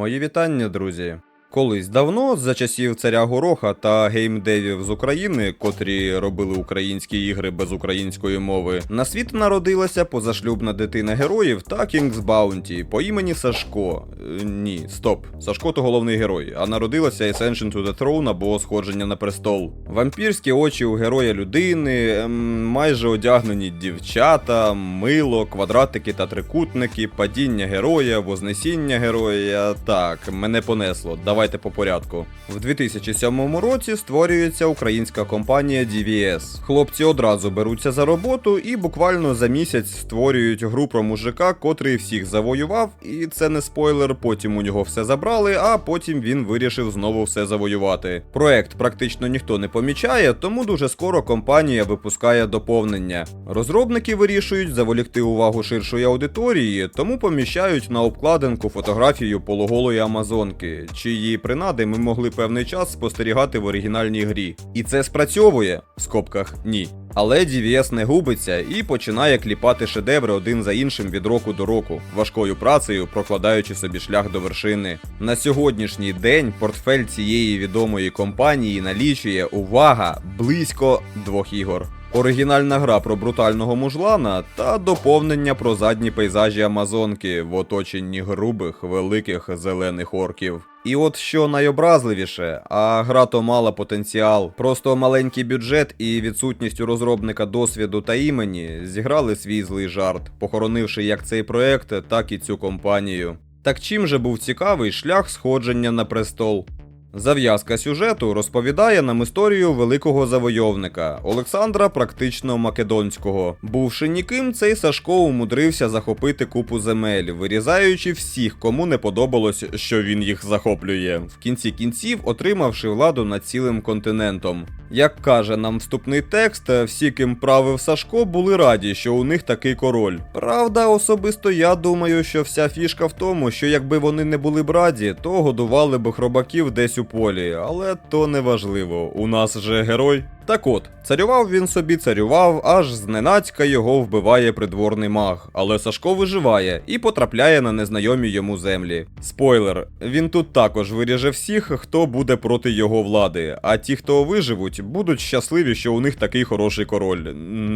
Мої вітання, друзі. Колись давно, за часів царя Гороха та геймдевів з України, котрі робили українські ігри без української мови, на світ народилася позашлюбна дитина героїв та King's Bounty по імені Сашко. Е, ні, стоп, Сашко то головний герой, а народилася Ascension to the Throne або Сходження на престол. Вампірські очі у героя людини, ем, майже одягнені дівчата, мило, квадратики та трикутники, падіння героя, вознесіння героя. Так, мене понесло. Давайте по порядку. В 2007 році створюється українська компанія DVS. Хлопці одразу беруться за роботу і буквально за місяць створюють гру про мужика, котрий всіх завоював, і це не спойлер. Потім у нього все забрали, а потім він вирішив знову все завоювати. Проект практично ніхто не помічає, тому дуже скоро компанія випускає доповнення. Розробники вирішують заволікти увагу ширшої аудиторії, тому поміщають на обкладинку фотографію пологолої Амазонки, чиї принади ми могли певний час спостерігати в оригінальній грі. І це спрацьовує в скобках ні. Але DVS не губиться і починає кліпати шедеври один за іншим від року до року, важкою працею прокладаючи собі шлях до вершини. На сьогоднішній день портфель цієї відомої компанії налічує увага близько двох ігор. Оригінальна гра про брутального мужлана та доповнення про задні пейзажі Амазонки в оточенні грубих великих зелених орків. І от що найобразливіше, а гра то мала потенціал. Просто маленький бюджет і відсутність у розробника досвіду та імені зіграли свій злий жарт, похоронивши як цей проект, так і цю компанію. Так чим же був цікавий шлях сходження на престол? Зав'язка сюжету розповідає нам історію великого завойовника Олександра практично Македонського. Бувши ніким, цей Сашко умудрився захопити купу земель, вирізаючи всіх, кому не подобалось, що він їх захоплює. В кінці кінців отримавши владу над цілим континентом. Як каже нам вступний текст, всі, ким правив Сашко, були раді, що у них такий король. Правда, особисто я думаю, що вся фішка в тому, що якби вони не були б раді, то годували б хробаків десь у полі, але то не важливо. У нас же герой. Так от, царював він собі царював, аж зненацька його вбиває придворний маг. Але Сашко виживає і потрапляє на незнайомі йому землі. Спойлер, він тут також виріже всіх, хто буде проти його влади. А ті, хто виживуть, будуть щасливі, що у них такий хороший король.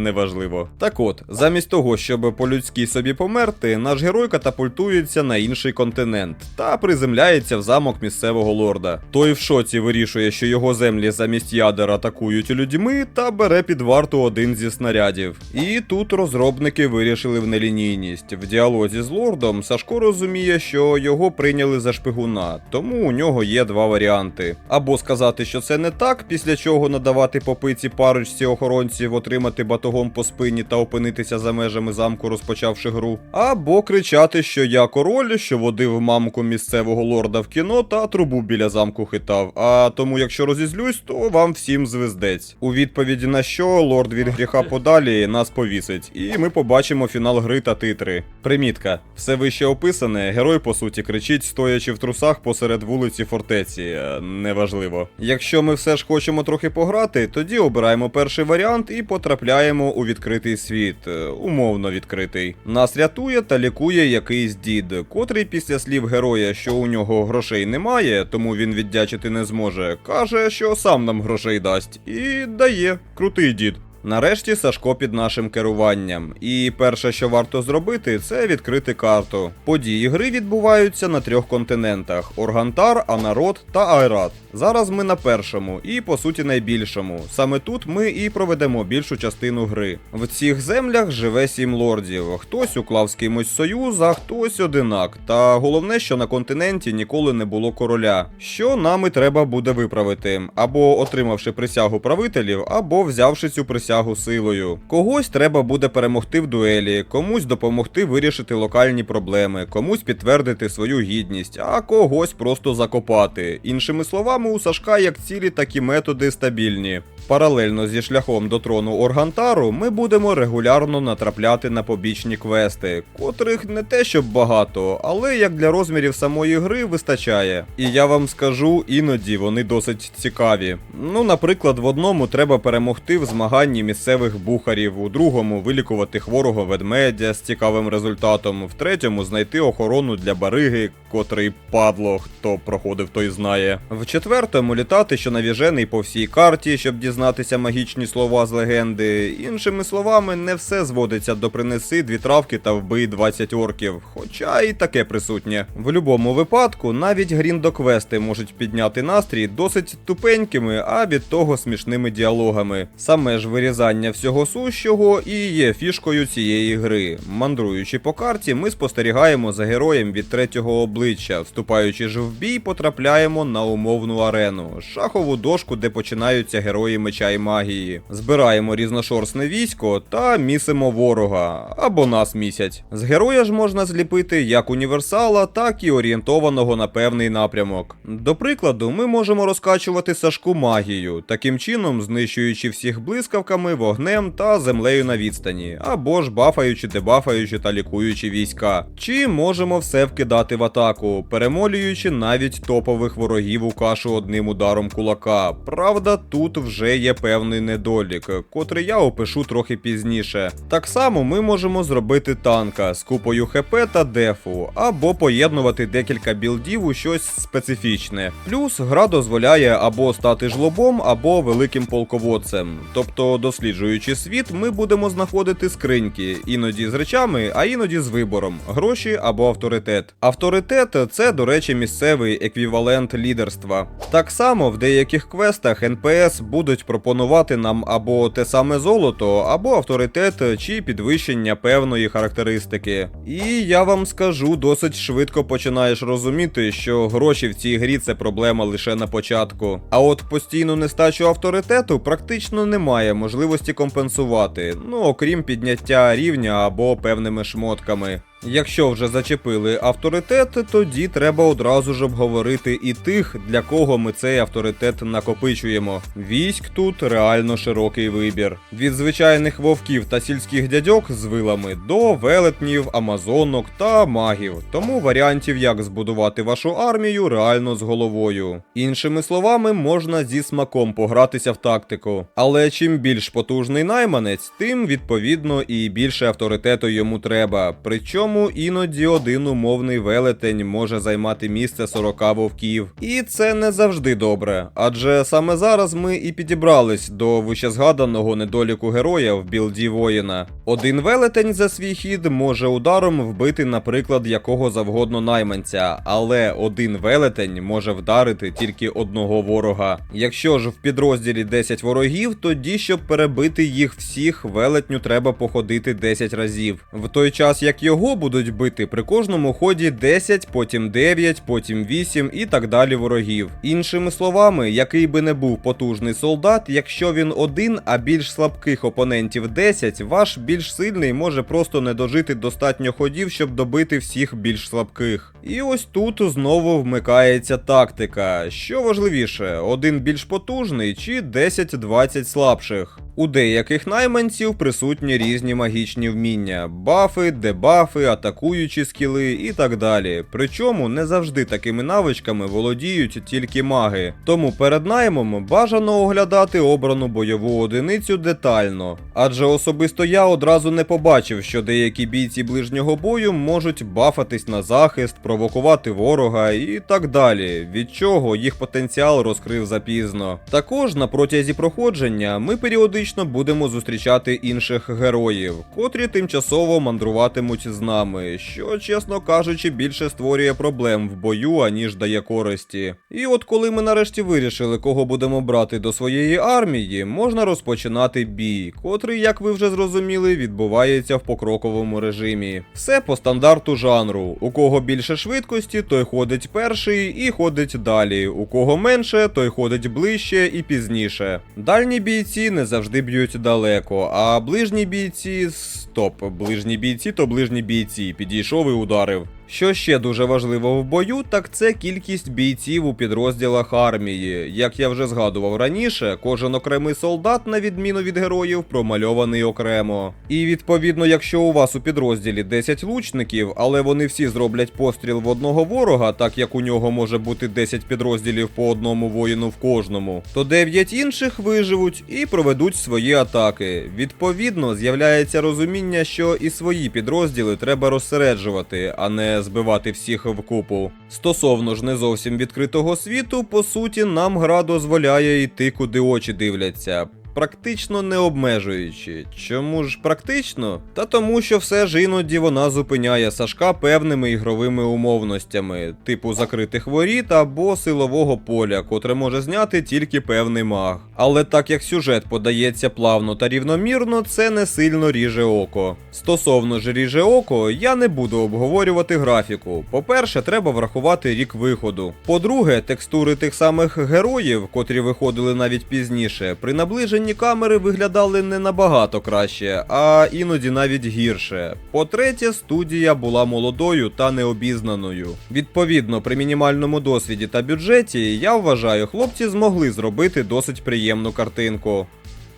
Неважливо. Так от, замість того, щоб по-людськи собі померти, наш герой катапультується на інший континент та приземляється в замок місцевого лорда. Той в шоці вирішує, що його землі замість ядер атакують людьми та бере під варту один зі снарядів. І тут розробники вирішили в нелінійність. В діалозі з лордом Сашко розуміє, що його прийняли за шпигуна, тому у нього є два варіанти: або сказати, що це не так, після чого надавати попиці парочці охоронців, отримати батогом по спині та опинитися за межами замку, розпочавши гру, або кричати, що я король, що водив мамку місцевого лорда в кіно та трубу біля замку хитав. А тому, якщо розізлюсь, то вам всім звездець. У відповіді на що лорд від гріха подалі нас повісить, і ми побачимо фінал гри та титри. Примітка: все вище описане, герой по суті кричить, стоячи в трусах посеред вулиці фортеці. Е, Неважливо. Якщо ми все ж хочемо трохи пограти, тоді обираємо перший варіант і потрапляємо у відкритий світ, е, умовно відкритий. Нас рятує та лікує якийсь дід, котрий після слів героя, що у нього грошей немає, тому він віддячити не зможе, каже, що сам нам грошей дасть. І дає крутий дід. Нарешті Сашко під нашим керуванням. І перше, що варто зробити, це відкрити карту. Події гри відбуваються на трьох континентах: Органтар, Анарод та Айрат. Зараз ми на першому і по суті найбільшому. Саме тут ми і проведемо більшу частину гри. В цих землях живе сім лордів. Хтось уклав з кимось союз, а хтось одинак. Та головне, що на континенті ніколи не було короля. Що нам і треба буде виправити, або отримавши присягу правителів, або взявши цю присягу силою. Когось треба буде перемогти в дуелі, комусь допомогти вирішити локальні проблеми, комусь підтвердити свою гідність, а когось просто закопати. Іншими словами, у Сашка як цілі, так і методи стабільні. Паралельно зі шляхом до трону Органтару ми будемо регулярно натрапляти на побічні квести, котрих не те щоб багато, але як для розмірів самої гри вистачає. І я вам скажу, іноді вони досить цікаві. Ну, наприклад, в одному треба перемогти в змаганні місцевих бухарів, у другому вилікувати хворого ведмедя з цікавим результатом, в третьому знайти охорону для бариги, котрий падло, хто проходив, той знає. В четвертому літати щонавіжений по всій карті, щоб дізнатися магічні слова з легенди. Іншими словами, не все зводиться до принеси дві травки та вбий 20 орків, хоча і таке присутнє. В будь-якому випадку навіть гріндоквести можуть підняти настрій досить тупенькими, а від того смішними діалогами. Саме ж вирізання всього сущого і є фішкою цієї гри. Мандруючи по карті, ми спостерігаємо за героєм від третього обличчя. Вступаючи ж в бій, потрапляємо на умовну арену, шахову дошку, де починаються герої меча і магії. Збираємо різношорстне військо та місимо ворога або нас місять. З героя ж можна зліпити як універсала, так і орієнтованого на певний напрямок. До прикладу, ми можемо розкачувати Сашку магію, таким чином знищуючи всіх блискавками, вогнем та землею на відстані, або ж бафаючи, дебафаючи та лікуючи війська. Чи можемо все вкидати в атаку, перемолюючи навіть топових ворогів у кашу одним ударом кулака. Правда, тут вже є певний недолік, котрий я опишу трохи пізніше. Так само ми можемо зробити танка з купою ХП та дефу, або поєднувати декілька білдів у щось специфічне. Плюс гра дозволяє або стати жлобом, або великим полководцем. Тобто, досліджуючи світ, ми будемо знаходити скриньки, іноді з речами, а іноді з вибором гроші або авторитет. Авторитет це, до речі, місцевий еквівалент лідерства. Так само в деяких квестах НПС будуть пропонувати нам або те саме золото, або авторитет чи підвищення певної характеристики. І я вам скажу, досить швидко починаєш розуміти, що гроші в цій грі це проблема лише на початку. А от постійну нестачу авторитету практично немає можливості компенсувати, ну окрім підняття рівня або певними шмотками. Якщо вже зачепили авторитет, тоді треба одразу ж обговорити і тих, для кого ми цей авторитет накопичуємо. Військ тут реально широкий вибір. Від звичайних вовків та сільських дядьок з вилами до велетнів, амазонок та магів. Тому варіантів, як збудувати вашу армію, реально з головою. Іншими словами, можна зі смаком погратися в тактику. Але чим більш потужний найманець, тим відповідно і більше авторитету йому треба. Причому іноді один умовний велетень може займати місце 40 вовків. І це не завжди добре. Адже саме зараз ми і підібрались до вищезгаданого недоліку героя в білді воїна. Один велетень за свій хід може ударом вбити, наприклад, якого завгодно найманця, але один велетень може вдарити тільки одного ворога. Якщо ж в підрозділі 10 ворогів, тоді щоб перебити їх всіх, велетню треба походити 10 разів. В той час як його будуть бити при кожному ході 10, потім 9, потім 8 і так далі ворогів. Іншими словами, який би не був потужний солдат, якщо він один, а більш слабких опонентів 10, ваш більш сильний може просто не дожити достатньо ходів, щоб добити всіх більш слабких. І ось тут знову вмикається тактика. Що важливіше, один більш потужний чи 10-20 слабших. У деяких найманців присутні різні магічні вміння: бафи, дебафи, атакуючі скіли і так далі. Причому не завжди такими навичками володіють тільки маги. Тому перед наймом бажано оглядати обрану бойову одиницю детально. Адже особисто я одразу не побачив, що деякі бійці ближнього бою можуть бафатись на захист, провокувати ворога і так далі, від чого їх потенціал розкрив запізно. Також на протязі проходження ми періодично будемо зустрічати інших героїв, котрі тимчасово мандруватимуть з нами, що, чесно кажучи, більше створює проблем в бою, аніж дає користі. І от коли ми нарешті вирішили, кого будемо брати до своєї армії, можна розпочинати бій, котрий, як ви вже зрозуміли, відбувається в покроковому режимі. Все по стандарту жанру. У кого більше швидкості, той ходить перший і ходить далі. У кого менше, той ходить ближче і пізніше. Дальні бійці не завжди б'ють далеко, а ближні бійці. Стоп, ближні бійці то ближні бійці. Підійшов і ударив. Що ще дуже важливо в бою, так це кількість бійців у підрозділах армії. Як я вже згадував раніше, кожен окремий солдат, на відміну від героїв, промальований окремо. І відповідно, якщо у вас у підрозділі 10 лучників, але вони всі зроблять постріл в одного ворога, так як у нього може бути 10 підрозділів по одному воїну в кожному, то 9 інших виживуть і проведуть свої атаки. Відповідно, з'являється розуміння, що і свої підрозділи треба розсереджувати, а не збивати всіх вкупу. Стосовно ж не зовсім відкритого світу, по суті, нам гра дозволяє йти куди очі дивляться. Практично не обмежуючи. Чому ж практично? Та тому, що все ж іноді вона зупиняє Сашка певними ігровими умовностями, типу закритих воріт або силового поля, котре може зняти тільки певний маг. Але так як сюжет подається плавно та рівномірно, це не сильно ріже око. Стосовно ж ріже око, я не буду обговорювати графіку. По-перше, треба врахувати рік виходу. По-друге, текстури тих самих героїв, котрі виходили навіть пізніше, при наближенні камери виглядали не набагато краще, а іноді навіть гірше. По-третє, студія була молодою та необізнаною. Відповідно, при мінімальному досвіді та бюджеті, я вважаю, хлопці змогли зробити досить приємну картинку.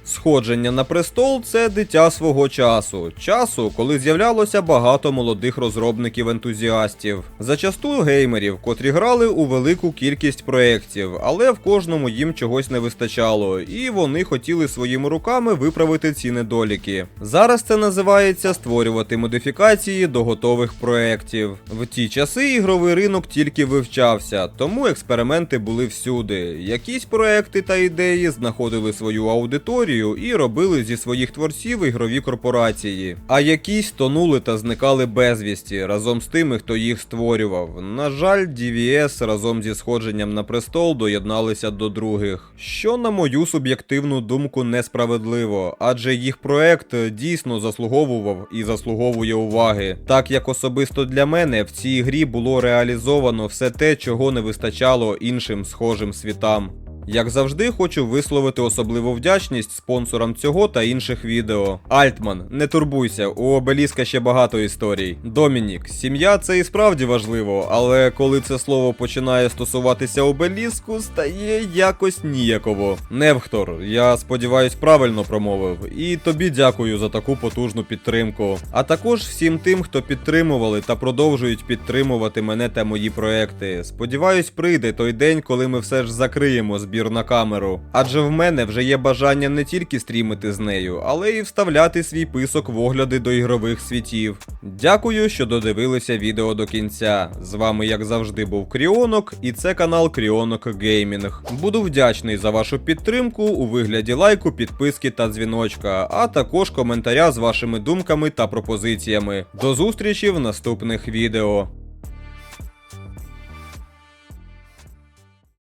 Сходження на престол це дитя свого часу. Часу, коли з'являлося багато молодих розробників-ентузіастів. Зачасту геймерів, котрі грали у велику кількість проєктів, але в кожному їм чогось не вистачало, і вони хотіли своїми руками виправити ці недоліки. Зараз це називається створювати модифікації до готових проєктів. В ті часи ігровий ринок тільки вивчався, тому експерименти були всюди. Якісь проекти та ідеї знаходили свою аудиторію і робили зі своїх творців ігрові корпорації. А якісь тонули та зникали безвісті разом з тими, хто їх створював. На жаль, DVS разом зі сходженням на престол доєдналися до других, що, на мою суб'єктивну думку, несправедливо, адже їх проект дійсно заслуговував і заслуговує уваги, так як особисто для мене в цій грі було реалізовано все те, чого не вистачало іншим схожим світам. Як завжди, хочу висловити особливу вдячність спонсорам цього та інших відео. Альтман, не турбуйся, у обеліска ще багато історій. Домінік, сім'я це і справді важливо, але коли це слово починає стосуватися обеліску, стає якось ніяково. Невхтор, я сподіваюсь, правильно промовив. І тобі дякую за таку потужну підтримку. А також всім тим, хто підтримували та продовжують підтримувати мене та мої проекти. Сподіваюсь, прийде той день, коли ми все ж закриємо збір на камеру. Адже в мене вже є бажання не тільки стрімити з нею, але й вставляти свій писок в огляди до ігрових світів. Дякую, що додивилися відео до кінця. З вами, як завжди, був Кріонок, і це канал Кріонок Геймінг. Буду вдячний за вашу підтримку у вигляді лайку, підписки та дзвіночка, а також коментаря з вашими думками та пропозиціями. До зустрічі в наступних відео.